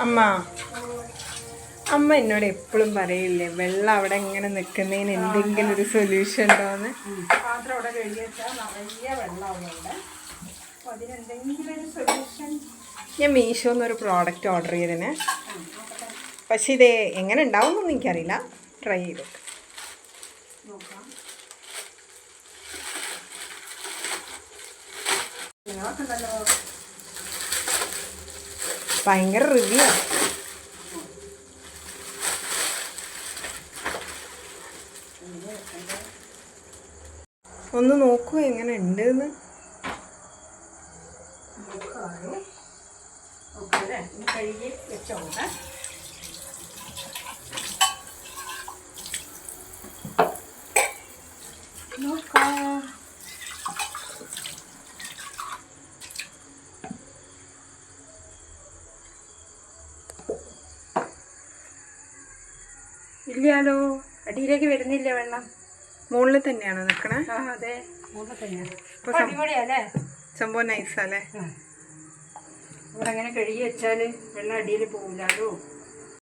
അമ്മ. അമ്മ എന്നോട് എപ്പോഴും പറയില്ലേ വെള്ളം അവിടെ ഇങ്ങനെ നിൽക്കുന്നതിന് എന്തെങ്കിലും ഒരു സൊല്യൂഷൻ ഉണ്ടോന്ന് പാത്രം അവിടെ കഴുകിയാൽ നിറയെ അപ്പോൾ അതിനെന്തെങ്കിലും ഒരു സൊല്യൂഷൻ ഞാൻ മീഷോന്ന് എന്നൊരു പ്രോഡക്റ്റ് ഓർഡർ ചെയ്തതിന് പക്ഷെ ഇത് എങ്ങനെ ഉണ്ടാവും എന്നൊന്നും എനിക്കറിയില്ല. ട്രൈ ചെയ്തു നോക്കാം. ഭയങ്കര റിവ്യൂ. ഒന്ന് നോക്കൂ എങ്ങനെ ഉണ്ട് എന്ന് നോക്കാം. ഇല്ലാലോ അടിയിലേക്ക് വരുന്നില്ല വെള്ളം? മുകളിൽ തന്നെയാണോ നിൽക്കണേ അതെ. മുകളിൽ തന്നെയാണ് സംഭവം നൈസാലേ ഇവിടെ അങ്ങനെ കഴുകി വെച്ചാൽ വെള്ളം അടിയിൽ പോകില്ലല്ലോ